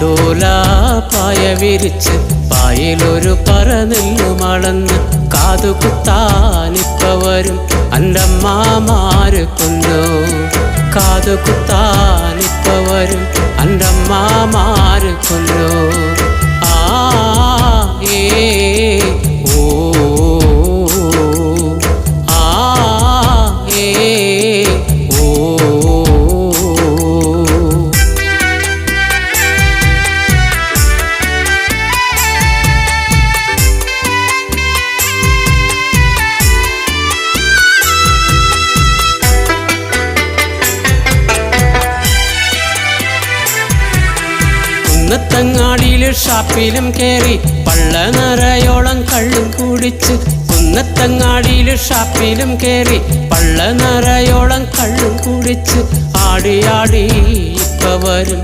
പന്തോല പായ വിരിച്ച് പായലൊരു പറ നെല്ലുമളന്ന് കാതുകുത്താനിപ്പ വരും അന്റമ്മമാര് കൊന്നു. കാതുകുത്താനിപ്പ വരും അന്റമ്മമാര് കൊന്നു. കുന്നത്തങ്ങാടിയിൽ ഷാപ്പിലും കേറി പള്ള നിറയോളം കള്ളും കുടിച്ച് കുന്നത്തങ്ങാടിയിൽ ഷാപ്പിലും കേറി പള്ള നിറയോളം കള്ളും കുടിച്ച് ആടി ആടി ഇപ്പ വരും.